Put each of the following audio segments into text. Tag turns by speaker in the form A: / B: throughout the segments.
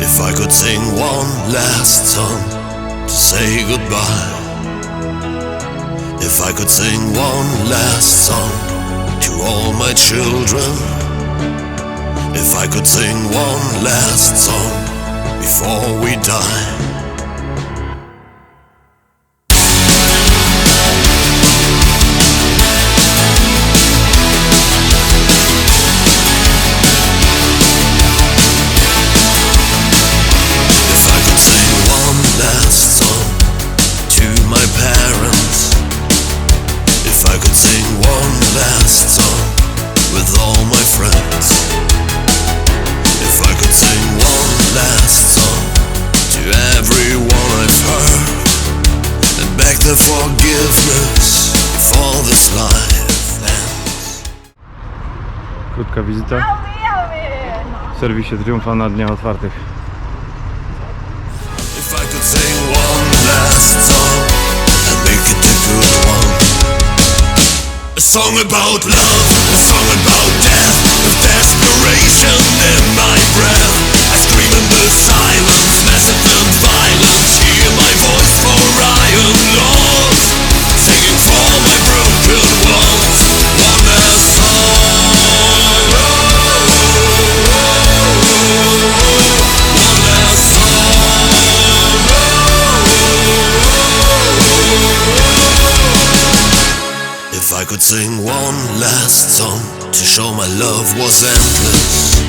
A: If I could sing one last song to say goodbye. If I could sing one last song to all my children. If I could sing one last song before we die.
B: Krótka wizyta. W serwisie Triumfa na Dniach Otwartych.
A: If I could love was endless.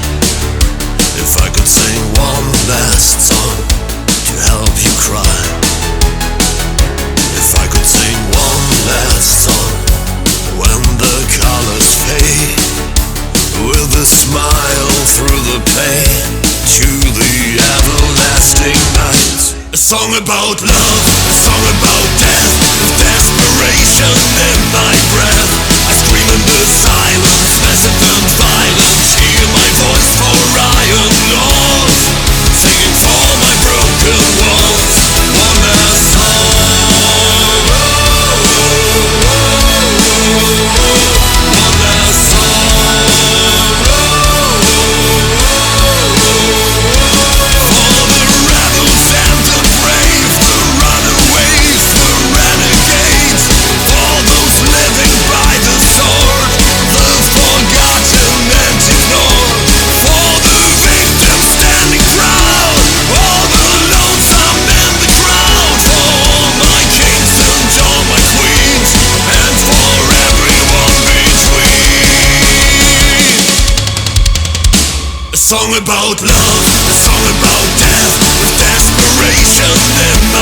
A: If I could sing one last song to help you cry. If I could sing one last song when the colors fade. With a smile through the pain to the everlasting night. A song about love, a song about death, with desperation in my breath. Song about love, a song about death, with desperation. In my